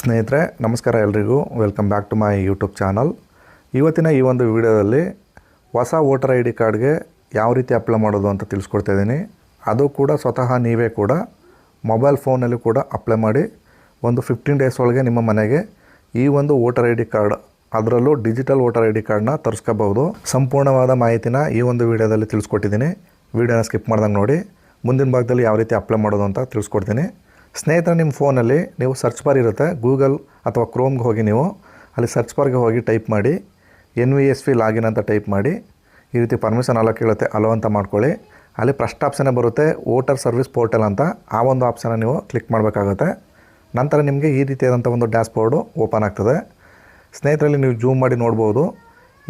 ಸ್ನೇಹಿತರೆ, ನಮಸ್ಕಾರ ಎಲ್ರಿಗೂ. Welcome back to my YouTube channel ಇವತ್ತಿನ ಈ ಒಂದು ವಿಡಿಯೋದಲ್ಲಿ ಹೊಸ ವೋಟರ್ ಐ ಡಿ ಕಾರ್ಡ್ಗೆ ಯಾವ ರೀತಿ ಅಪ್ಲೈ ಮಾಡೋದು ಅಂತ ತಿಳಿಸ್ಕೊಡ್ತಾ ಇದ್ದೀನಿ. ಅದು ಕೂಡ ಸ್ವತಃ ನೀವೇ ಕೂಡ ಮೊಬೈಲ್ ಫೋನಲ್ಲಿ ಕೂಡ ಅಪ್ಲೈ ಮಾಡಿ ಒಂದು ಫಿಫ್ಟೀನ್ ಡೇಸ್ ಒಳಗೆ ನಿಮ್ಮ ಮನೆಗೆ ಈ ಒಂದು ವೋಟರ್ ಐ ಡಿ ಕಾರ್ಡ್, ಅದರಲ್ಲೂ ಡಿಜಿಟಲ್ ವೋಟರ್ ಐ ಡಿ ಕಾರ್ಡ್ನ ತರಿಸ್ಕೋಬಹುದು. ಸಂಪೂರ್ಣವಾದ ಮಾಹಿತಿನ ಈ ಒಂದು ವಿಡಿಯೋದಲ್ಲಿ ತಿಳಿಸ್ಕೊಟ್ಟಿದ್ದೀನಿ. ವಿಡಿಯೋನ ಸ್ಕಿಪ್ ಮಾಡ್ದಂಗೆ ನೋಡಿ, ಮುಂದಿನ ಭಾಗದಲ್ಲಿ ಯಾವ ರೀತಿ ಅಪ್ಲೈ ಮಾಡೋದು ಅಂತ ತಿಳಿಸ್ಕೊಡ್ತೀನಿ. ಸ್ನೇಹಿತರೆ, ನಿಮ್ಮ ಫೋನಲ್ಲಿ ನೀವು ಸರ್ಚ್ ಬಾರ್ ಇರುತ್ತೆ, ಗೂಗಲ್ ಅಥವಾ ಕ್ರೋಮ್ಗೆ ಹೋಗಿ ನೀವು ಅಲ್ಲಿ ಸರ್ಚ್ ಬಾರ್ಗೆ ಹೋಗಿ ಟೈಪ್ ಮಾಡಿ, N V S V login ಅಂತ ಟೈಪ್ ಮಾಡಿ, ಈ ರೀತಿ ಪರ್ಮಿಷನ್ ಅಲ್ಲ ಕೇಳುತ್ತೆ, ಅಲೋ ಅಂತ ಮಾಡ್ಕೊಳ್ಳಿ. ಅಲ್ಲಿ ಫಸ್ಟ್ ಆಪ್ಷನ್ನೇ ಬರುತ್ತೆ, ವೋಟರ್ ಸರ್ವಿಸ್ ಪೋರ್ಟಲ್ ಅಂತ. ಆ ಒಂದು ಆಪ್ಷನ್ನ ನೀವು ಕ್ಲಿಕ್ ಮಾಡಬೇಕಾಗುತ್ತೆ. ನಂತರ ನಿಮಗೆ ಈ ರೀತಿಯಾದಂಥ ಒಂದು ಡ್ಯಾಶ್ ಬೋರ್ಡು ಓಪನ್ ಆಗ್ತದೆ. ಸ್ನೇಹಿತರಲ್ಲಿ ನೀವು ಜೂಮ್ ಮಾಡಿ ನೋಡ್ಬೋದು.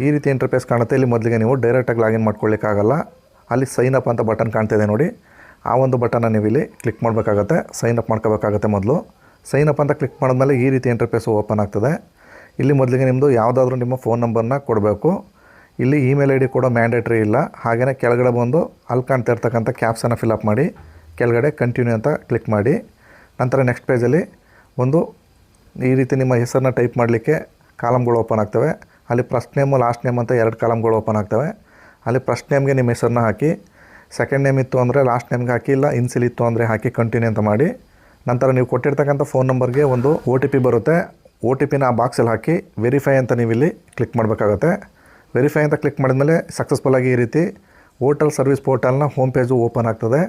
ಈ ರೀತಿ ಇಂಟರ್ಫೇಸ್ ಕಾಣುತ್ತೆ. ಇಲ್ಲಿ ಮೊದಲಿಗೆ ನೀವು ಡೈರೆಕ್ಟಾಗಿ ಲಾಗಿನ್ ಮಾಡ್ಕೊಳ್ಳಿಕ್ಕಾಗಲ್ಲ. ಅಲ್ಲಿ ಸೈನ್ ಅಪ್ ಅಂತ ಬಟನ್ ಕಾಣ್ತಿದೆ ನೋಡಿ. ಆ ಒಂದು ಬಟನ್ನ ನೀವು ಇಲ್ಲಿ ಕ್ಲಿಕ್ ಮಾಡಬೇಕಾಗತ್ತೆ ಸೈನ್ ಅಪ್ ಮಾಡ್ಕೋಬೇಕಾಗತ್ತೆ ಮೊದಲು. ಸೈನ್ ಅಪ್ ಅಂತ ಕ್ಲಿಕ್ ಮಾಡಿದ್ಮೇಲೆ ಈ ರೀತಿ ಇಂಟರ್ಫೇಸ್ ಓಪನ್ ಆಗ್ತದೆ. ಇಲ್ಲಿ ಮೊದಲಿಗೆ ನಿಮ್ಮದು ಯಾವುದಾದ್ರೂ ನಿಮ್ಮ ಫೋನ್ ನಂಬರ್ನ ಕೊಡಬೇಕು. ಇಲ್ಲಿ ಇಮೇಲ್ ಐ ಡಿ ಕೂಡ ಮ್ಯಾಂಡೇಟ್ರಿ ಇಲ್ಲ. ಹಾಗೆಯೇ ಕೆಳಗಡೆ ಬಂದು ಅಲ್ಲಿ ಕಾಣ್ತಾ ಇರ್ತಕ್ಕಂಥ ಕ್ಯಾಪ್ಸನ್ನು ಫಿಲಪ್ ಮಾಡಿ, ಕೆಳಗಡೆ ಕಂಟಿನ್ಯೂ ಅಂತ ಕ್ಲಿಕ್ ಮಾಡಿ. ನಂತರ ನೆಕ್ಸ್ಟ್ ಪೇಜಲ್ಲಿ ಒಂದು ಈ ರೀತಿ ನಿಮ್ಮ ಹೆಸರನ್ನ ಟೈಪ್ ಮಾಡಲಿಕ್ಕೆ ಕಾಲಮ್ಗಳು ಓಪನ್ ಆಗ್ತವೆ. ಅಲ್ಲಿ ಫಸ್ಟ್ ನೇಮು ಲಾಸ್ಟ್ ನೇಮ್ ಅಂತ ಎರಡು ಕಾಲಮ್ಗಳು ಓಪನ್ ಆಗ್ತವೆ. ಅಲ್ಲಿ ಫಸ್ಟ್ ನೇಮ್ಗೆ ನಿಮ್ಮ ಹೆಸರನ್ನ ಹಾಕಿ ಸೆಕೆಂಡ್ ನೇಮ್ ಇತ್ತು ಅಂದರೆ ಲಾಸ್ಟ್ ನೇಮ್ಗೆ ಹಾಕಿ ಇಲ್ಲ ಇನ್ಸಿಲ್ ಇತ್ತು ಅಂದರೆ ಹಾಕಿ ಕಂಟಿನ್ಯೂ ಅಂತ ಮಾಡಿ. ನಂತರ ನೀವು ಕೊಟ್ಟಿರ್ತಕ್ಕಂಥ ಫೋನ್ ನಂಬರ್ಗೆ ಒಂದು ಒ ಟಿ ಪಿ ಬರುತ್ತೆ. ಒ ಟಿ ಪಿನ ಆ ಬಾಕ್ಸಲ್ಲಿ ಹಾಕಿ ವೆರಿಫೈ ಅಂತ ನೀವು ಇಲ್ಲಿ ಕ್ಲಿಕ್ ಮಾಡಬೇಕಾಗತ್ತೆ. ವೆರಿಫೈ ಅಂತ ಕ್ಲಿಕ್ ಮಾಡಿದ್ಮೇಲೆ ಸಕ್ಸಸ್ಫುಲ್ಲಾಗಿ ಈ ರೀತಿ ಓಟಲ್ ಸರ್ವಿಸ್ ಪೋರ್ಟಲ್ನ ಹೋಮ್ ಪೇಜು ಓಪನ್ ಆಗ್ತದೆ.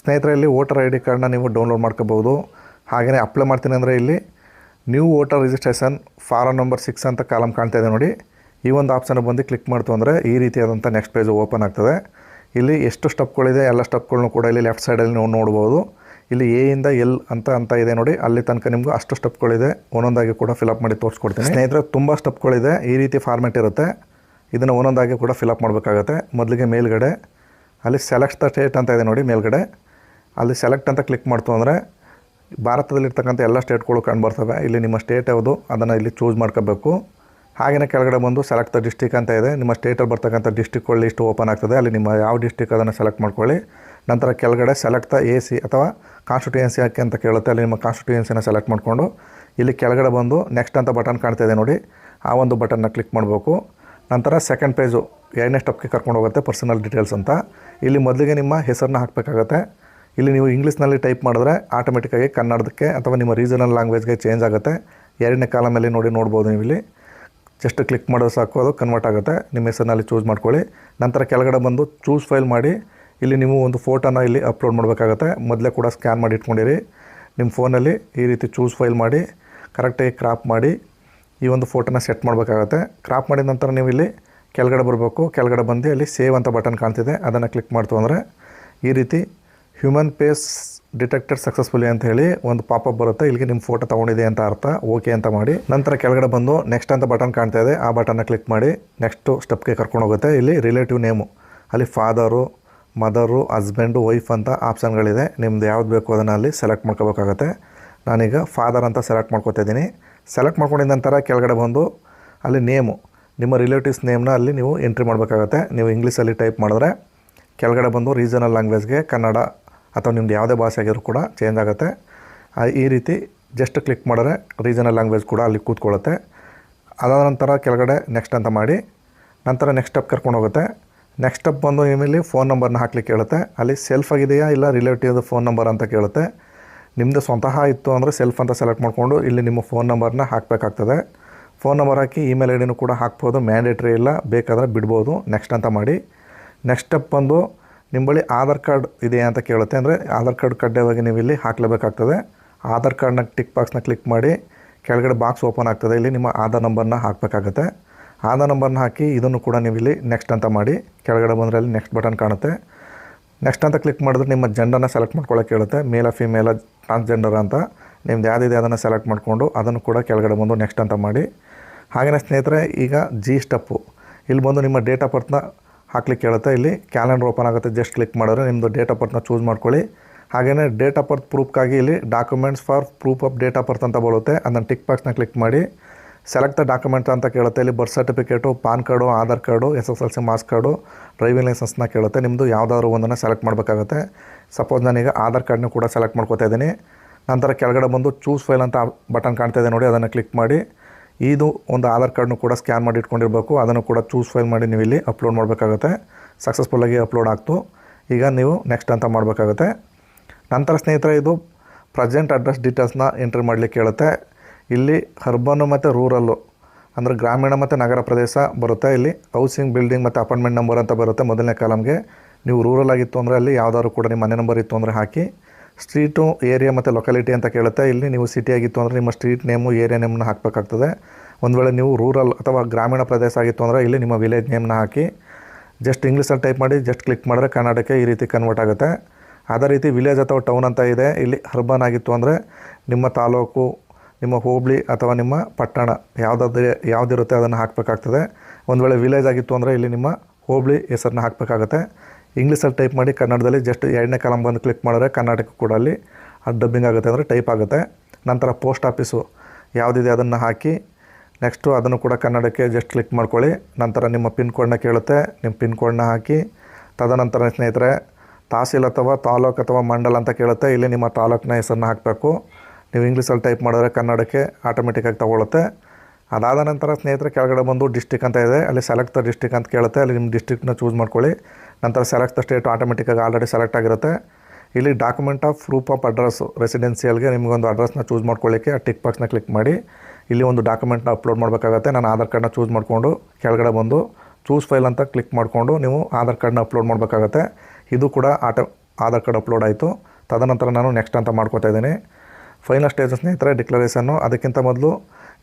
ಸ್ನೇಹಿತರಲ್ಲಿ ವೋಟರ್ ಐ ಡಿ ಕಾರ್ಡ್ನ ನೀವು ಡೌನ್ಲೋಡ್ ಮಾಡ್ಕೋಬೋದು ಹಾಗೆಯೇ ಅಪ್ಲೈ ಮಾಡ್ತೀನಿ ಅಂದರೆ ಇಲ್ಲಿ new voter registration form number six ಅಂತ ಕಾಲಮ್ ಕಾಣ್ತಾ ಇದೆ ನೋಡಿ. ಈ ಒಂದು ಆಪ್ಷನ್ ಬಂದು ಕ್ಲಿಕ್ ಮಾಡ್ತು ಅಂದರೆ ಈ ರೀತಿಯಾದಂಥ ನೆಕ್ಸ್ಟ್ ಪೇಜು ಓಪನ್ ಆಗ್ತದೆ. ಇಲ್ಲಿ ಎಷ್ಟು ಸ್ಟೆಪ್ಗಳಿದೆ, ಎಲ್ಲ ಸ್ಟೆಪ್ಗಳನ್ನು ಕೂಡ ಇಲ್ಲಿ ಲೆಫ್ಟ್ ಸೈಡಲ್ಲಿ ನೀವು ನೋಡ್ಬೋದು. ಇಲ್ಲಿ ಎ ಇಂದ ಎಲ್ ಅಂತ ಅಂತ ಇದೆ ನೋಡಿ. ಅಲ್ಲಿ ತನಕ ನಿಮ್ಗೆ ಅಷ್ಟು ಸ್ಟೆಪ್ಗಳಿದೆ. ಒಂದೊಂದಾಗಿ ಕೂಡ ಫಿಲಪ್ ಮಾಡಿ ತೋರಿಸ್ಕೊಡ್ತೀನಿ. ಸ್ನೇಹಿತರೆ, ತುಂಬ ಸ್ಟೆಪ್ಗಳಿದೆ. ಈ ರೀತಿ ಫಾರ್ಮೆಟ್ ಇರುತ್ತೆ. ಇದನ್ನು ಒಂದೊಂದಾಗಿ ಕೂಡ ಫಿಲಪ್ ಮಾಡಬೇಕಾಗತ್ತೆ. ಮೊದಲಿಗೆ ಮೇಲ್ಗಡೆ, ಅಲ್ಲಿ ಸೆಲೆಕ್ಟ್ ದ ಸ್ಟೇಟ್ ಅಂತ ಇದೆ ನೋಡಿ ಮೇಲ್ಗಡೆ. ಅಲ್ಲಿ ಸೆಲೆಕ್ಟ್ ಅಂತ ಕ್ಲಿಕ್ ಮಾಡ್ತು ಅಂದರೆ, ಭಾರತದಲ್ಲಿರ್ತಕ್ಕಂಥ ಎಲ್ಲ ಸ್ಟೇಟ್ಗಳು ಕಂಡುಬರ್ತವೆ ಇಲ್ಲಿ ನಿಮ್ಮ ಸ್ಟೇಟ್ ಯಾವುದು, ಅದನ್ನು ಇಲ್ಲಿ ಚೂಸ್ ಮಾಡ್ಕೋಬೇಕು. ಹಾಗೆಯೇ ಕೆಳಗಡೆ ಬಂದು ಸೆಲೆಕ್ಟ್ ದ ಡಿಸ್ಟಿಕ್ ಅಂತ ಇದೆ. ನಿಮ್ಮ ಸ್ಟೇಟಲ್ಲಿ ಬರ್ತಕ್ಕಂಥ ಡಿಸ್ಟಿಕ್ಗಳ ಲಿಸ್ಟ್ ಓಪನ್ ಆಗ್ತದೆ. ಅಲ್ಲಿ ನಿಮ್ಮ ಯಾವ ಡಿಸ್ಟಿಕ್ ಅದನ್ನು ಸೆಲೆಕ್ಟ್ ಮಾಡ್ಕೊಳ್ಳಿ. ನಂತರ ಕೆಳಗಡೆ ಸೆಲೆಕ್ಟ್ ದ ಎ ಸಿ ಅಥವಾ ಕಾನ್ಸ್ಟಿಟ್ಯೂಯೆನ್ಸಿ ಹಾಕಿ ಅಂತ ಕೇಳುತ್ತೆ. ಅಲ್ಲಿ ನಿಮ್ಮ ಕಾನ್ಸ್ಟಿಟ್ಯೂಯೆನ್ಸಿನ ಸೆಲೆಕ್ಟ್ ಮಾಡಿಕೊಂಡು ಇಲ್ಲಿ ಕೆಳಗಡೆ ಬಂದು ನೆಕ್ಸ್ಟ್ ಅಂತ ಬಟನ್ ಕಾಣ್ತಾ ಇದೆ ನೋಡಿ. ಆ ಒಂದು ಬಟನ್ನ ಕ್ಲಿಕ್ ಮಾಡಬೇಕು. ನಂತರ ಸೆಕೆಂಡ್ ಪೇಜು ಎರಡನೇ ಸ್ಟೆಪ್ಗೆ ಕರ್ಕೊಂಡು ಹೋಗುತ್ತೆ ಪರ್ಸನಲ್ ಡೀಟೇಲ್ಸ್ ಅಂತ. ಇಲ್ಲಿ ಮೊದಲಿಗೆ ನಿಮ್ಮ ಹೆಸರನ್ನ ಹಾಕಬೇಕಾಗತ್ತೆ. ಇಲ್ಲಿ ನೀವು ಇಂಗ್ಲೀಷ್ನಲ್ಲಿ ಟೈಪ್ ಮಾಡಿದ್ರೆ ಆಟೋಮೆಟಿಕ್ಕಾಗಿ ಕನ್ನಡಕ್ಕೆ ಅಥವಾ ನಿಮ್ಮ ರೀಜನಲ್ ಲ್ಯಾಂಗ್ವೇಜ್ಗೆ ಚೇಂಜ್ ಆಗುತ್ತೆ. ಎರಡನೇ ಕಾಲಮಲ್ಲಿ ನೋಡಿ ನೋಡ್ಬೋದು ನೀವು ಇಲ್ಲಿ. ಜಸ್ಟ್ ಕ್ಲಿಕ್ ಮಾಡಿದ್ರೆ ಸಾಕು, ಅದು ಕನ್ವರ್ಟ್ ಆಗುತ್ತೆ. ನಿಮ್ಮ ಹೆಸರಿನಲ್ಲಿ ಚೂಸ್ ಮಾಡ್ಕೊಳ್ಳಿ. ನಂತರ ಕೆಳಗಡೆ ಬಂದು ಚೂಸ್ ಫೈಲ್ ಮಾಡಿ. ಇಲ್ಲಿ ನೀವು ಒಂದು ಫೋಟೋನ ಇಲ್ಲಿ ಅಪ್ಲೋಡ್ ಮಾಡಬೇಕಾಗತ್ತೆ. ಮೊದಲೇ ಕೂಡ ಸ್ಕ್ಯಾನ್ ಮಾಡಿ ಇಟ್ಕೊಂಡಿರಿ. ನಿಮ್ಮ ಫೋನಲ್ಲಿ ಈ ರೀತಿ ಚೂಸ್ ಫೈಲ್ ಮಾಡಿ ಕರೆಕ್ಟಾಗಿ ಕ್ರಾಪ್ ಮಾಡಿ ಈ ಒಂದು ಫೋಟೋನ ಸೆಟ್ ಮಾಡಬೇಕಾಗತ್ತೆ. ಕ್ರಾಪ್ ಮಾಡಿದ ನಂತರ ನೀವು ಇಲ್ಲಿ ಕೆಳಗಡೆ ಬರಬೇಕು. ಕೆಳಗಡೆ ಬಂದು ಅಲ್ಲಿ ಸೇವ್ ಅಂತ ಬಟನ್ ಕಾಣ್ತಿದೆ. ಅದನ್ನು ಕ್ಲಿಕ್ ಮಾಡ್ತು ಅಂದರೆ ಈ ರೀತಿ ಹ್ಯೂಮನ್ ಫೇಸ್ ಡಿಟೆಕ್ಟೆಡ್ ಸಕ್ಸಸ್ಫುಲಿ ಅಂತ ಹೇಳಿ ಒಂದು ಪಾಪಪ್ ಬರುತ್ತೆ, ಇಲ್ಲಿಗೆ ನಿಮ್ಮ ಫೋಟೋ ತೊಗೊಂಡಿದೆ ಅಂತ ಅರ್ಥ ಓಕೆ ಅಂತ ಮಾಡಿ. ನಂತರ ಕೆಳಗಡೆ ಬಂದು ನೆಕ್ಸ್ಟ್ ಅಂತ ಬಟನ್ ಕಾಣ್ತಾ ಇದೆ, ಆ ಬಟನ್ನ ಕ್ಲಿಕ್ ಮಾಡಿ ನೆಕ್ಸ್ಟು ಸ್ಟೆಪ್ಗೆ ಕರ್ಕೊಂಡು ಹೋಗುತ್ತೆ. ಇಲ್ಲಿ ರಿಲೇಟಿವ್ ನೇಮು ಅಲ್ಲಿ ಫಾದರು ಮದರು ಹಸ್ಬೆಂಡು ವೈಫ್ ಅಂತ ಆಪ್ಷನ್ಗಳಿದೆ ನಿಮ್ದು ಯಾವ್ದು ಬೇಕು ಅದನ್ನು ಅಲ್ಲಿ ಸೆಲೆಕ್ಟ್ ಮಾಡ್ಕೋಬೇಕಾಗತ್ತೆ. ನಾನೀಗ ಫಾದರ್ ಅಂತ ಸೆಲೆಕ್ಟ್ ಮಾಡ್ಕೊತಾ ಇದ್ದೀನಿ. ಸೆಲೆಕ್ಟ್ ಮಾಡ್ಕೊಂಡಿದ್ದ ನಂತರ ಕೆಳಗಡೆ ಬಂದು ಅಲ್ಲಿ ನೇಮು ನಿಮ್ಮ ರಿಲೇಟಿವ್ಸ್ ನೇಮ್ನ ಅಲ್ಲಿ ನೀವು ಎಂಟ್ರಿ ಮಾಡಬೇಕಾಗತ್ತೆ. ನೀವು ಇಂಗ್ಲೀಷಲ್ಲಿ ಟೈಪ್ ಮಾಡಿದ್ರೆ, ಕೆಳಗಡೆ ಬಂದು ರೀಜನಲ್ ಲ್ಯಾಂಗ್ವೇಜ್ಗೆ ಕನ್ನಡ ಅಥವಾ ನಿಮ್ಮದು ಯಾವುದೇ ಭಾಷೆ ಆಗಿದ್ರು ಕೂಡ ಚೇಂಜ್ ಆಗುತ್ತೆ. ಈ ರೀತಿ ಜಸ್ಟ್ ಕ್ಲಿಕ್ ಮಾಡಿದ್ರೆ ರೀಜನಲ್ ಲ್ಯಾಂಗ್ವೇಜ್ ಕೂಡ ಅಲ್ಲಿ ಕೂತ್ಕೊಳ್ಳುತ್ತೆ. ಅದಾದ ನಂತರ ಕೆಳಗಡೆ ನೆಕ್ಸ್ಟ್ ಅಂತ ಮಾಡಿ, ನಂತರ ನೆಕ್ಸ್ಟ್ ಸ್ಟೆಪ್ ಕರ್ಕೊಂಡು ಹೋಗುತ್ತೆ. ನೆಕ್ಸ್ಟ್ ಸ್ಟೆಪ್ ಬಂದು ನಿಮ್ಮಲ್ಲಿ ಫೋನ್ ನಂಬರ್ನ ಹಾಕ್ಲಿಕ್ಕೆ ಕೇಳುತ್ತೆ. ಅಲ್ಲಿ ಸೆಲ್ಫ್ ಆಗಿದೆಯಾ ಇಲ್ಲ ರಿಲೇಟಿವ್ದು ಫೋನ್ ನಂಬರ್ ಅಂತ ಕೇಳುತ್ತೆ. ನಿಮ್ಮದು ಸ್ವಂತಹ ಇತ್ತು ಅಂದರೆ ಸೆಲ್ಫ್ ಅಂತ ಸೆಲೆಕ್ಟ್ ಮಾಡಿಕೊಂಡು ಇಲ್ಲಿ ನಿಮ್ಮ ಫೋನ್ ನಂಬರ್ನ ಹಾಕಬೇಕಾಗ್ತದೆ. ಫೋನ್ ನಂಬರ್ ಹಾಕಿ ಇಮೇಲ್ ಐ ಡಿನೂ ಕೂಡ ಹಾಕ್ಬೋದು ಮ್ಯಾಂಡೇಟ್ರಿ ಇಲ್ಲ, ಬೇಕಾದರೆ ಬಿಡ್ಬೋದು. ನೆಕ್ಸ್ಟ್ ಅಂತ ಮಾಡಿ ನೆಕ್ಸ್ಟ್ ಸ್ಟೆಪ್ ಬಂದು ನಿಮ್ಮ ಬಳಿ ಆಧಾರ್ ಕಾರ್ಡ್ ಇದೆಯಾ ಅಂತ ಕೇಳುತ್ತೆ ಅಂದರೆ ಆಧಾರ್ ಕಾರ್ಡ್ ಕಡ್ಡಾಯವಾಗಿ ನೀವು ಇಲ್ಲಿ ಹಾಕಲೇಬೇಕಾಗ್ತದೆ. ಆಧಾರ್ ಕಾರ್ಡ್ನ ಟಿಕ್ ಬಾಕ್ಸ್ನ ಕ್ಲಿಕ್ ಮಾಡಿ ಕೆಳಗಡೆ ಬಾಕ್ಸ್ ಓಪನ್ ಆಗ್ತದೆ. ಇಲ್ಲಿ ನಿಮ್ಮ ಆಧಾರ್ ನಂಬರ್ನ ಹಾಕಬೇಕಾಗತ್ತೆ. ಆಧಾರ್ ನಂಬರ್ನ ಹಾಕಿ ಇದನ್ನು ಕೂಡ ನೀವು ಇಲ್ಲಿ ನೆಕ್ಸ್ಟ್ ಅಂತ ಮಾಡಿ. ಕೆಳಗಡೆ ಬಂದರೆ ಅಲ್ಲಿ ನೆಕ್ಸ್ಟ್ ಬಟನ್ ಕಾಣುತ್ತೆ. ನೆಕ್ಸ್ಟ್ ಅಂತ ಕ್ಲಿಕ್ ಮಾಡಿದ್ರೆ ನಿಮ್ಮ ಜೆಂಡರ್ನ ಸೆಲೆಕ್ಟ್ ಮಾಡ್ಕೊಳ್ಳೋಕೆ ಹೇಳುತ್ತೆ ಮೇಲ ಫಿಮೇಲ ಟ್ರಾನ್ಸ್ಜೆಂಡರ್ ಅಂತ. ನಿಮ್ದು ಯಾವುದಿದೆ ಅದನ್ನು ಸೆಲೆಕ್ಟ್ ಮಾಡಿಕೊಂಡು ಅದನ್ನು ಕೂಡ ಕೆಳಗಡೆ ಬಂದು ನೆಕ್ಸ್ಟ್ ಅಂತ ಮಾಡಿ. ಹಾಗೆಯೇ ಸ್ನೇಹಿತರೆ, ಈಗ ಜಿ ಸ್ಟೆಪ್ಪು. ಇಲ್ಲಿ ಬಂದು ನಿಮ್ಮ ಡೇಟ್ ಆಫ್ ಬರ್ತ್ನ ಹಾಕ್ಲಿಕ್ಕೆ ಹೇಳುತ್ತೆ. ಇಲ್ಲಿ ಕ್ಯಾಲೆಂಡರ್ ಓಪನ್ ಆಗುತ್ತೆ. ಜಸ್ಟ್ ಕ್ಲಿಕ್ ಮಾಡಿದ್ರೆ ನಿಮ್ಮದು ಡೇಟ್ ಆಫ್ ಬರ್ತ್ನ ಚೂಸ್ ಮಾಡ್ಕೊಳ್ಳಿ. ಹಾಗೆಯೇ ಡೇಟ್ ಆಫ್ ಬರ್ತ್ ಪ್ರೂಫ್ಗಾಗಿ ಇಲ್ಲಿ documents for proof of date of birth ಅಂತ ಬರುತ್ತೆ. ಅದನ್ನು ಟಿಕ್ ಬಾಕ್ಸ್ನ ಕ್ಲಿಕ್ ಮಾಡಿ. ಸೆಲೆಕ್ಟ್ ದ ಡಾಕ್ಯುಮೆಂಟ್ ಅಂತ ಕೇಳುತ್ತೆ. ಇಲ್ಲಿ birth certificate PAN card Aadhaar card S S L C marks card driving ಲೈಸೆನ್ಸ್ನ ಕೇಳುತ್ತೆ. ನಿಮ್ಮದು ಯಾವುದಾದ್ರು ಒಂದನ್ನು ಸೆಲೆಕ್ಟ್ ಮಾಡಬೇಕಾಗುತ್ತೆ. ಸಪೋಸ್ ನಾನೀಗ ಆಧಾರ್ ಕಾರ್ಡ್ನ ಕೂಡ ಸೆಲೆಕ್ಟ್ ಮಾಡ್ಕೋತಾ ಇದ್ದೀನಿ. ನಂತರ ಕೆಳಗಡೆ ಬಂದು ಚೂಸ್ ಫೈಲ್ ಅಂತ ಬಟನ್ ಕಾಣ್ತಾ ಇದೆ ನೋಡಿ. ಅದನ್ನು ಕ್ಲಿಕ್ ಮಾಡಿ. ಇದು ಒಂದು ಆಧಾರ್ ಕಾರ್ಡ್ನು ಕೂಡ ಸ್ಕ್ಯಾನ್ ಮಾಡಿ ಇಟ್ಕೊಂಡಿರಬೇಕು. ಅದನ್ನು ಕೂಡ ಚೂಸ್ ಫೈಲ್ ಮಾಡಿ ನೀವು ಇಲ್ಲಿ ಅಪ್ಲೋಡ್ ಮಾಡಬೇಕಾಗುತ್ತೆ. ಸಕ್ಸಸ್ಫುಲ್ಲಾಗಿ ಅಪ್ಲೋಡ್ ಆಗ್ತು. ಈಗ ನೀವು ನೆಕ್ಸ್ಟ್ ಅಂತ ಮಾಡಬೇಕಾಗುತ್ತೆ. ನಂತರ ಸ್ನೇಹಿತರೆ, ಇದು ಪ್ರೆಸೆಂಟ್ ಅಡ್ರೆಸ್ ಡೀಟೇಲ್ಸ್ನ ಎಂಟ್ರಿ ಮಾಡಲಿಕ್ಕೆ ಹೇಳುತ್ತೆ. ಇಲ್ಲಿ ಅರ್ಬನ್ನು ಮತ್ತು ರೂರಲ್ಲು, ಅಂದರೆ ಗ್ರಾಮೀಣ ಮತ್ತು ನಗರ ಪ್ರದೇಶ ಬರುತ್ತೆ. ಇಲ್ಲಿ ಹೌಸಿಂಗ್, ಬಿಲ್ಡಿಂಗ್ ಮತ್ತು ಅಪಾರ್ಟ್ಮೆಂಟ್ ನಂಬರ್ ಅಂತ ಬರುತ್ತೆ ಮೊದಲನೇ ಕಾಲಮ್ಗೆ. ನೀವು ರೂರಲ್ ಆಗಿತ್ತು ಅಂದರೆ ಅಲ್ಲಿ ಯಾವ್ದಾದ್ರು ಕೂಡ ನಿಮ್ಮ ಮನೆ ನಂಬರ್ ಇತ್ತು ಅಂದರೆ ಹಾಕಿ. ಸ್ಟ್ರೀಟು ಏರಿಯಾ ಮತ್ತು ಲೊಕಾಲಿಟಿ ಅಂತ ಕೇಳುತ್ತೆ, ಇಲ್ಲಿ ನೀವು ಸಿಟಿ ಆಗಿತ್ತು ಅಂದರೆ ನಿಮ್ಮ ಸ್ಟ್ರೀಟ್ ನೇಮು ಏರಿಯಾ ನೇಮನ್ನು ಹಾಕಬೇಕಾಗ್ತದೆ. ಒಂದು ವೇಳೆ ನೀವು ರೂರಲ್ ಅಥವಾ ಗ್ರಾಮೀಣ ಪ್ರದೇಶ ಆಗಿತ್ತು ಅಂದರೆ ಇಲ್ಲಿ ನಿಮ್ಮ ವಿಲೇಜ್ ನೇಮನ್ನ ಹಾಕಿ ಜಸ್ಟ್ ಇಂಗ್ಲೀಷಲ್ಲಿ ಟೈಪ್ ಮಾಡಿ ಜಸ್ಟ್ ಕ್ಲಿಕ್ ಮಾಡಿದ್ರೆ ಕನ್ನಡಕ್ಕೆ ಈ ರೀತಿ ಕನ್ವರ್ಟ್ ಆಗುತ್ತೆ. ಅದೇ ರೀತಿ ವಿಲೇಜ್ ಅಥವಾ ಟೌನ್ ಅಂತ ಇದೆ, ಇಲ್ಲಿ ಅರ್ಬನ್ ಆಗಿತ್ತು ಅಂದರೆ ನಿಮ್ಮ ತಾಲೂಕು, ನಿಮ್ಮ ಹೋಬಳಿ ಅಥವಾ ನಿಮ್ಮ ಪಟ್ಟಣ ಯಾವುದಾದ್ರೆ ಯಾವುದಿರುತ್ತೆ ಅದನ್ನು ಹಾಕಬೇಕಾಗ್ತದೆ. ಒಂದು ವೇಳೆ ವಿಲೇಜ್ ಆಗಿತ್ತು ಅಂದರೆ ಇಲ್ಲಿ ನಿಮ್ಮ ಹೋಬಳಿ ಹೆಸರನ್ನ ಹಾಕಬೇಕಾಗತ್ತೆ. ಇಂಗ್ಲೀಷಲ್ಲಿ ಟೈಪ್ ಮಾಡಿ ಕನ್ನಡದಲ್ಲಿ ಜಸ್ಟ್ ಎರಡನೇ ಕಾಲಮ್ ಬಂದು ಕ್ಲಿಕ್ ಮಾಡಿದ್ರೆ ಕರ್ನಾಟಕ ಕೂಡ ಅಲ್ಲಿ ಅದು ಡಬ್ಬಿಂಗ್ ಆಗುತ್ತೆ ಅಂದರೆ ಟೈಪ್ ಆಗುತ್ತೆ. ನಂತರ ಪೋಸ್ಟ್ ಆಫೀಸು ಯಾವುದಿದೆ ಅದನ್ನು ಹಾಕಿ ನೆಕ್ಸ್ಟು ಅದನ್ನು ಕೂಡ ಕನ್ನಡಕ್ಕೆ ಜಸ್ಟ್ ಕ್ಲಿಕ್ ಮಾಡ್ಕೊಳ್ಳಿ. ನಂತರ ನಿಮ್ಮ ಪಿನ್ ಕೋಡ್ನ ಕೇಳುತ್ತೆ. ನಿಮ್ಮ ಪಿನ್ ಕೋಡ್ನ ಹಾಕಿ, ತದನಂತರ ಸ್ನೇಹಿತರೆ, ತಹಸೀಲ್ ಅಥವಾ ತಾಲೂಕು ಅಥವಾ ಮಂಡಲ ಅಂತ ಕೇಳುತ್ತೆ. ಇಲ್ಲಿ ನಿಮ್ಮ ತಾಲೂಕಿನ ಹೆಸರನ್ನ ಹಾಕಬೇಕು. ನೀವು ಇಂಗ್ಲೀಷಲ್ಲಿ ಟೈಪ್ ಮಾಡಿದ್ರೆ ಕನ್ನಡಕ್ಕೆ ಆಟೋಮೆಟಿಕ್ಕಾಗಿ ತಗೊಳುತ್ತೆ ಅದಾದ ನಂತರ ಸ್ನೇಹಿತರೆ, ಕೆಳಗಡೆ ಬಂದು ಡಿಸ್ಟಿಕ್ ಅಂತ ಇದೆ. ಅಲ್ಲಿ ಸೆಲೆಕ್ಟ್ ಡಿಸ್ಟಿಕ್ ಅಂತ ಕೇಳುತ್ತೆ. ಅಲ್ಲಿ ನಿಮ್ಮ ಡಿಸ್ಟಿಕ್ನ ಚೂಸ್ ಮಾಡ್ಕೊಳ್ಳಿ. ನಂತರ ಸೆಲೆಕ್ಟ್ ದ ಸ್ಟೇಟ್ ಆಟೋಮೆಟಿಕ್ಕಾಗಿ ಆಲ್ರೆಡಿ ಸೆಲೆಕ್ಟ್ ಆಗಿರುತ್ತೆ. ಇಲ್ಲಿ document of proof of address ರೆಸಿಡೆನ್ಸಿಯಲ್ಗೆ ನಿಮಗೊಂದು ಅಡ್ರೆಸ್ನ ಚೂಸ್ ಮಾಡ್ಕೊಳ್ಳಿಕ್ಕೆ ಆ ಟಿಕ್ ಬಾಕ್ಸ್ನ ಕ್ಲಿಕ್ ಮಾಡಿ. ಇಲ್ಲಿ ಒಂದು ಡಾಕ್ಯುಮೆಂಟ್ನ ಅಪ್ಲೋಡ್ ಮಾಡಬೇಕಾಗತ್ತೆ. ನಾನು ಆಧಾರ್ ಕಾರ್ಡ್ನ ಚೂಸ್ ಮಾಡಿಕೊಂಡು ಕೆಳಗಡೆ ಬಂದು ಚೂಸ್ ಫೈಲ್ ಅಂತ ಕ್ಲಿಕ್ ಮಾಡಿಕೊಂಡು ನೀವು ಆಧಾರ್ ಕಾರ್ಡ್ನ ಅಪ್ಲೋಡ್ ಮಾಡಬೇಕಾಗತ್ತೆ. ಇದು ಕೂಡ ಆಟೋ ಆಧಾರ್ ಕಾರ್ಡ್ ಅಪ್ಲೋಡ್ ಆಯಿತು. ತದನಂತರ ನಾನು ನೆಕ್ಸ್ಟ್ ಅಂತ ಮಾಡ್ಕೋತಾ ಇದ್ದೀನಿ. ಫೈನಲ್ ಸ್ಟೇಜ್ ಸ್ನೇಹಿತರೆ ಡಿಕ್ಲರೇಷನ್ನು ಅದಕ್ಕಿಂತ ಮೊದಲು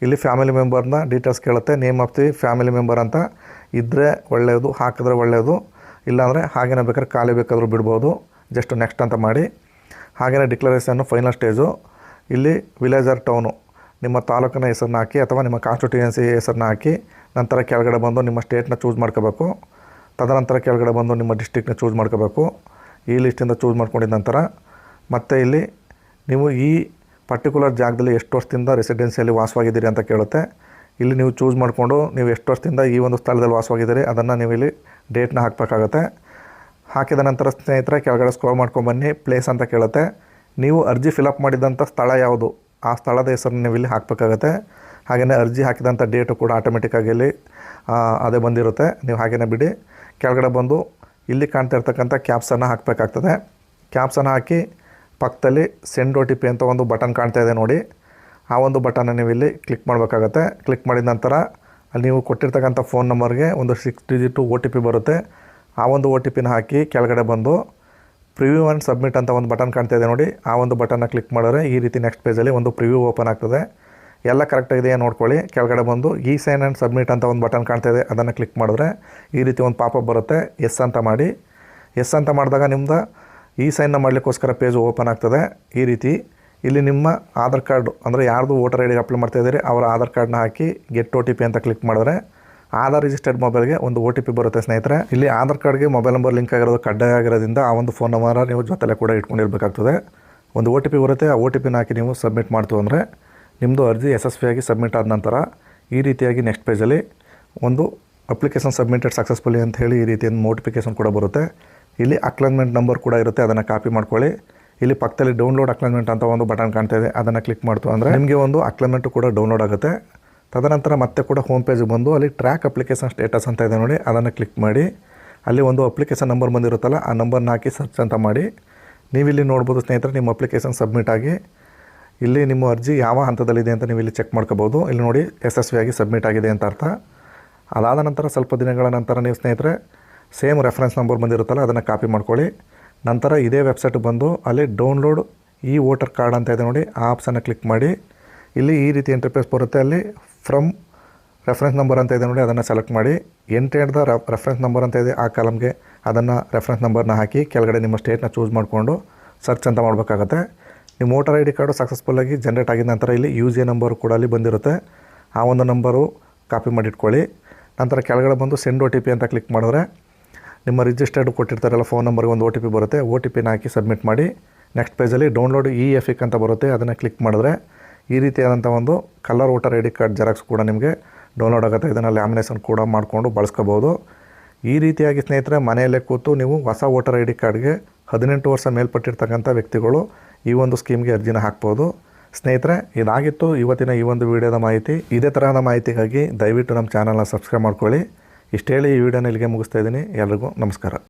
ಇಲ್ಲಿ ಫ್ಯಾಮಿಲಿ ಮೆಂಬರ್ನ ಡೀಟೇಲ್ಸ್ ಕೇಳುತ್ತೆ. Name of the family member ಅಂತ. ಇದ್ದರೆ ಒಳ್ಳೆಯದು, ಹಾಕಿದ್ರೆ ಒಳ್ಳೆಯದು. ಇಲ್ಲಾಂದರೆ ಹಾಗೇನೇ ಬೇಕಾದ್ರೆ ಖಾಲಿ ಬೇಕಾದರೂ ಬಿಡ್ಬೋದು. ಜಸ್ಟ್ ನೆಕ್ಸ್ಟ್ ಅಂತ ಮಾಡಿ. ಹಾಗೇನೆ ಡಿಕ್ಲರೇಷನ್ನು ಫೈನಲ್ ಸ್ಟೇಜು ಇಲ್ಲಿ ವಿಲೇಜರ್ ಟೌನು ನಿಮ್ಮ ತಾಲೂಕಿನ ಹೆಸರನ್ನ ಹಾಕಿ ಅಥವಾ ನಿಮ್ಮ ಕಾನ್ಸ್ಟಿಟ್ಯೂಯೆನ್ಸಿ ಹೆಸರನ್ನ ಹಾಕಿ, ನಂತರ ಕೆಳಗಡೆ ಬಂದು ನಿಮ್ಮ ಸ್ಟೇಟ್ನ ಚೂಸ್ ಮಾಡ್ಕೋಬೇಕು. ತದನಂತರ ಕೆಳಗಡೆ ಬಂದು ನಿಮ್ಮ ಡಿಸ್ಟಿಕ್ನ ಚೂಸ್ ಮಾಡ್ಕೋಬೇಕು. ಈ ಲಿಸ್ಟಿಂದ ಚೂಸ್ ಮಾಡ್ಕೊಂಡಿದ ನಂತರ, ಮತ್ತೆ ಇಲ್ಲಿ ನೀವು ಈ ಪರ್ಟಿಕ್ಯುಲರ್ ಜಾಗದಲ್ಲಿ ಎಷ್ಟು ವರ್ಷದಿಂದ ರೆಸಿಡೆನ್ಸಿಯಲ್ಲಿ ವಾಸವಾಗಿದ್ದೀರಿ ಅಂತ ಕೇಳುತ್ತೆ. ಇಲ್ಲಿ ನೀವು ಚೂಸ್ ಮಾಡಿಕೊಂಡು ನೀವು ಎಷ್ಟು ವರ್ಷದಿಂದ ಈ ಒಂದು ಸ್ಥಳದಲ್ಲಿ ವಾಸವಾಗಿದ್ದೀರಿ, ಅದನ್ನು ನೀವು ಇಲ್ಲಿ ಡೇಟ್ನ ಹಾಕಬೇಕಾಗತ್ತೆ. ಹಾಕಿದ ನಂತರ ಸ್ನೇಹಿತರೆ, ಕೆಳಗಡೆ ಸ್ಕ್ರೋಲ್ ಮಾಡ್ಕೊಂಬನ್ನಿ ಪ್ಲೇಸ್ ಅಂತ ಕೇಳುತ್ತೆ. ನೀವು ಅರ್ಜಿ ಫಿಲಪ್ ಮಾಡಿದಂಥ ಸ್ಥಳ ಯಾವುದು? ಆ ಸ್ಥಳದ ಹೆಸರನ್ನು ನೀವು ಇಲ್ಲಿ ಹಾಕಬೇಕಾಗತ್ತೆ. ಹಾಗೆಯೇ ಅರ್ಜಿ ಹಾಕಿದಂಥ ಡೇಟು ಕೂಡ ಆಟೋಮೆಟಿಕ್ಕಾಗಿ ಇಲ್ಲಿ ಅದೇ ಬಂದಿರುತ್ತೆ. ನೀವು ಹಾಗೆಯೇ ಬಿಡಿ. ಕೆಳಗಡೆ ಬಂದು ಇಲ್ಲಿ ಕಾಣ್ತಾ ಇರ್ತಕ್ಕಂಥ ಕ್ಯಾಪ್ಸನ್ನು ಹಾಕಬೇಕಾಗ್ತದೆ. ಕ್ಯಾಪ್ಸನ್ನು ಹಾಕಿ ಪಕ್ಕದಲ್ಲಿ ಸೆಂಡ್ ಒ ಟಿ ಪಿ ಅಂತ ಒಂದು ಬಟನ್ ಕಾಣ್ತಾ ಇದೆ ನೋಡಿ. ಆ ಒಂದು ಬಟನ್ನ ನೀವು ಇಲ್ಲಿ ಕ್ಲಿಕ್ ಮಾಡಬೇಕಾಗತ್ತೆ. ಕ್ಲಿಕ್ ಮಾಡಿದ ನಂತರ ಅಲ್ಲಿ ನೀವು ಕೊಟ್ಟಿರ್ತಕ್ಕಂಥ ಫೋನ್ ನಂಬರ್ಗೆ ಒಂದು six digit O T P ಬರುತ್ತೆ. ಆ ಒಂದು ಒ ಟಿ ಪಿನ ಹಾಕಿ ಕೆಳಗಡೆ ಬಂದು ಪ್ರಿವ್ಯೂ ಆ್ಯಂಡ್ ಸಬ್ಮಿಟ್ ಅಂತ ಒಂದು ಬಟನ್ ಕಾಣ್ತಾ ಇದೆ ನೋಡಿ. ಆ ಒಂದು ಬಟನ್ನ ಕ್ಲಿಕ್ ಮಾಡಿದ್ರೆ ಈ ರೀತಿ ನೆಕ್ಸ್ಟ್ ಪೇಜಲ್ಲಿ ಒಂದು ಪ್ರಿವ್ಯೂ ಓಪನ್ ಆಗ್ತದೆ. ಎಲ್ಲ ಕರೆಕ್ಟಾಗಿದೆಯಾ ನೋಡ್ಕೊಳ್ಳಿ. ಕೆಳಗಡೆ ಬಂದು ಈ ಸೈನ್ ಆ್ಯಂಡ್ ಸಬ್ಮಿಟ್ ಅಂತ ಒಂದು ಬಟನ್ ಕಾಣ್ತಾ ಇದೆ. ಅದನ್ನು ಕ್ಲಿಕ್ ಮಾಡಿದ್ರೆ ಈ ರೀತಿ ಒಂದು ಪಾಪ ಬರುತ್ತೆ. ಎಸ್ ಅಂತ ಮಾಡಿ. ಎಸ್ ಅಂತ ಮಾಡಿದಾಗ ನಿಮ್ದು ಈ ಸೈನ್ನ ಮಾಡಲಿಕ್ಕೋಸ್ಕರ ಪೇಜು ಓಪನ್ ಆಗ್ತದೆ. ಈ ರೀತಿ. ಇಲ್ಲಿ ನಿಮ್ಮ ಆಧಾರ್ ಕಾರ್ಡು ಅಂದರೆ ಯಾರ್ದು ವೋಟರ್ ಐ ಡಿಗೆ ಅಪ್ಲೈ ಮಾಡ್ತಾ ಇದ್ದೀರಿ, ಅವರ ಆಧಾರ್ ಕಾರ್ಡ್ನ ಹಾಕಿ ಗೆಟ್ ಒ ಟಿ ಪಿ ಅಂತ ಕ್ಲಿಕ್ ಮಾಡಿದ್ರೆ ಆಧಾರ್ ರಿಜಿಸ್ಟರ್ಡ್ ಮೊಬೈಲ್ಗೆ ಒಂದು ಒ ಟಿ ಪಿ ಬರುತ್ತೆ ಸ್ನೇಹಿತರೆ. ಇಲ್ಲಿ ಆಧಾರ್ ಕಾರ್ಡ್ಗೆ ಮೊಬೈಲ್ ನಂಬರ್ ಲಿಂಕ್ ಆಗಿರೋದು ಕಡ್ಡಾಯ ಆಗಿರೋದ್ರಿಂದ ಆ ಒಂದು ಫೋನ್ ನಂಬರ್ ನೀವು ಜೊತೆಲೆ ಕೂಡ ಇಟ್ಕೊಂಡಿರಬೇಕಾಗ್ತದೆ. ಒಂದು ಒ ಟಿ ಪಿ ಬರುತ್ತೆ, ಆ ಒ ಟಿ ಪಿನ ಹಾಕಿ ನೀವು ಸಬ್ಮಿಟ್ ಮಾಡ್ತು ಅಂದರೆ ನಿಮ್ಮದು ಅರ್ಜಿ ಯಶಸ್ವಿಯಾಗಿ ಸಬ್ಮಿಟ್ ಆದ ನಂತರ ಈ ರೀತಿಯಾಗಿ ನೆಕ್ಸ್ಟ್ ಪೇಜಲ್ಲಿ ಒಂದು ಅಪ್ಲಿಕೇಶನ್ ಸಬ್ಮಿಟೆಡ್ ಸಕ್ಸಸ್ಫುಲಿ ಅಂತ ಹೇಳಿ ಈ ರೀತಿಯ ನೋಟಿಫಿಕೇಶನ್ ಕೂಡ ಬರುತ್ತೆ. ಇಲ್ಲಿ ಅಕ್ಲೈನ್ಮೆಂಟ್ ನಂಬರ್ ಕೂಡ ಇರುತ್ತೆ, ಅದನ್ನು ಕಾಪಿ ಮಾಡ್ಕೊಳ್ಳಿ. ಇಲ್ಲಿ ಪಕ್ಕದಲ್ಲಿ ಡೌನ್ಲೋಡ್ ಅಕ್ಲೈನ್ಮೆಂಟ್ ಅಂತ ಒಂದು ಬಟನ್ ಕಾಣ್ತಾ ಇದೆ ಅದನ್ನು ಕ್ಲಿಕ್ ಮಾಡ್ತು ಅಂದರೆ ನಿಮಗೆ ಒಂದು ಅಕ್ಲೈನ್ಮೆಂಟು ಕೂಡ ಡೌನ್ಲೋಡ್ ಆಗುತ್ತೆ. ತದನಂತರ ಮತ್ತೆ ಕೂಡ ಹೋಮ್ ಪೇಜಿಗೆ ಬಂದು ಅಲ್ಲಿ ಟ್ರ್ಯಾಕ್ ಅಪ್ಲಿಕೇಶನ್ ಸ್ಟೇಟಸ್ ಅಂತ ಇದೆ ನೋಡಿ. ಅದನ್ನು ಕ್ಲಿಕ್ ಮಾಡಿ. ಅಲ್ಲಿ ಒಂದು ಅಪ್ಲಿಕೇಶನ್ ನಂಬರ್ ಬಂದಿರುತ್ತಲ್ಲ, ಆ ನಂಬರ್ನ ಹಾಕಿ ಸರ್ಚ್ ಅಂತ ಮಾಡಿ. ನೀವಿಲ್ಲಿ ನೋಡ್ಬೋದು ಸ್ನೇಹಿತರೆ, ನಿಮ್ಮ ಅಪ್ಲಿಕೇಶನ್ ಸಬ್ಮಿಟ್ ಆಗಿ. ಇಲ್ಲಿ ನಿಮ್ಮ ಅರ್ಜಿ ಯಾವ ಹಂತದಲ್ಲಿದೆ ಅಂತ ನೀವು ಇಲ್ಲಿ ಚೆಕ್ ಮಾಡ್ಕೋಬೋದು ಇಲ್ಲಿ ನೋಡಿ ಯಶಸ್ವಿಯಾಗಿ ಸಬ್ಮಿಟ್ ಆಗಿದೆ ಅಂತ ಅರ್ಥ. ಅದಾದ ನಂತರ ಸ್ವಲ್ಪ ದಿನಗಳ ನಂತರ ನೀವು ಸ್ನೇಹಿತರೆ ಸೇಮ್ ರೆಫರೆನ್ಸ್ ನಂಬರ್ ಬಂದಿರುತ್ತಲ್ಲ, ಅದನ್ನು ಕಾಪಿ ಮಾಡ್ಕೊಳ್ಳಿ. ನಂತರ ಇದೇ ವೆಬ್ಸೈಟ್ ಬಂದು ಅಲ್ಲಿ ಡೌನ್ಲೋಡ್ ಈ ವೋಟರ್ ಕಾರ್ಡ್ ಅಂತ ಇದೆ ನೋಡಿ, ಆ ಆಪ್ಷನ್ನ ಕ್ಲಿಕ್ ಮಾಡಿ. ಇಲ್ಲಿ ಈ ರೀತಿ ಇಂಟರ್ಫೇಸ್ ಬರುತ್ತೆ. ಅಲ್ಲಿ ಫ್ರಮ್ ರೆಫರೆನ್ಸ್ ನಂಬರ್ ಅಂತ ಇದೆ ನೋಡಿ, ಅದನ್ನು ಸೆಲೆಕ್ಟ್ ಮಾಡಿ. ಎಂಟೆಡ್ ದ ರೆಫರೆನ್ಸ್ ನಂಬರ್ ಅಂತ ಇದೆ ಆ ಕಾಲಮ್ಗೆ ಅದನ್ನು ರೆಫರೆನ್ಸ್ ನಂಬರ್ನ ಹಾಕಿ, ಕೆಳಗಡೆ ನಿಮ್ಮ ಸ್ಟೇಟ್ನ ಚೂಸ್ ಮಾಡಿಕೊಂಡು ಸರ್ಚ್ ಅಂತ ಮಾಡಬೇಕಾಗತ್ತೆ. ನಿಮ್ಮ ವೋಟರ್ ಐ ಡಿ ಕಾರ್ಡು ಸಕ್ಸಸ್ಫುಲ್ಲಾಗಿ ಜನ್ರೇಟ್ ಆಗಿದ ನಂತರ ಇಲ್ಲಿ ಯು ಎ ನಂಬರ್ ಕೂಡ ಅಲ್ಲಿ ಬಂದಿರುತ್ತೆ. ಆ ಒಂದು ನಂಬರು ಕಾಪಿ ಮಾಡಿ ಇಟ್ಕೊಳ್ಳಿ. ನಂತರ ಕೆಳಗಡೆ ಬಂದು ಸೆಂಡ್ ಒ ಟಿ ಪಿ ಅಂತ ಕ್ಲಿಕ್ ಮಾಡಿದ್ರೆ ನಿಮ್ಮ ರಿಜಿಸ್ಟರ್ಡ್ ಕೊಟ್ಟಿರ್ತಾರಲ್ಲ ಫೋನ್ ನಂಬರ್ಗೆ ಒಂದು ಒ ಟಿ ಪಿ ಬರುತ್ತೆ. ಒ ಟಿ ಪಿನ ಹಾಕಿ ಸಬ್ಮಿಟ್ ಮಾಡಿ ನೆಕ್ಸ್ಟ್ ಪೇಜಲ್ಲಿ ಡೌನ್ಲೋಡ್ ಇ ಎಫ್ ಇಕ್ ಅಂತ ಬರುತ್ತೆ, ಅದನ್ನು ಕ್ಲಿಕ್ ಮಾಡಿದ್ರೆ ಈ ರೀತಿಯಾದಂಥ ಒಂದು colour voter I D card xerox ಕೂಡ ನಿಮಗೆ ಡೌನ್ಲೋಡ್ ಆಗುತ್ತೆ. ಇದನ್ನು ಲ್ಯಾಮಿನೇಷನ್ ಕೂಡ ಮಾಡಿಕೊಂಡು ಬಳಸ್ಕೋಬೋದು. ಈ ರೀತಿಯಾಗಿ ಸ್ನೇಹಿತರೆ, ಮನೆಯಲ್ಲೇ ಕೂತು ನೀವು ಹೊಸ ವೋಟರ್ ಐ ಡಿ ಕಾರ್ಡ್ಗೆ ಹದಿನೆಂಟು ವರ್ಷ ಮೇಲ್ಪಟ್ಟಿರ್ತಕ್ಕಂಥ ವ್ಯಕ್ತಿಗಳು ಈ ಒಂದು ಸ್ಕೀಮ್ಗೆ ಅರ್ಜಿನ ಹಾಕ್ಬೋದು. ಸ್ನೇಹಿತರೆ, ಇದಾಗಿತ್ತು ಇವತ್ತಿನ ಈ ಒಂದು ವಿಡಿಯೋದ ಮಾಹಿತಿ. ಇದೇ ತರಹದ ಮಾಹಿತಿಗಾಗಿ ದಯವಿಟ್ಟು ನಮ್ಮ ಚಾನಲ್ನ ಸಬ್ಸ್ಕ್ರೈಬ್ ಮಾಡ್ಕೊಳ್ಳಿ. ಇಷ್ಟು ಹೇಳಿ ಈ ವಿಡಿಯೋನ ಇಲ್ಲಿಗೆ ಮುಗಿಸ್ತಾ ಇದ್ದೀನಿ. ಎಲ್ರಿಗೂ ನಮಸ್ಕಾರ.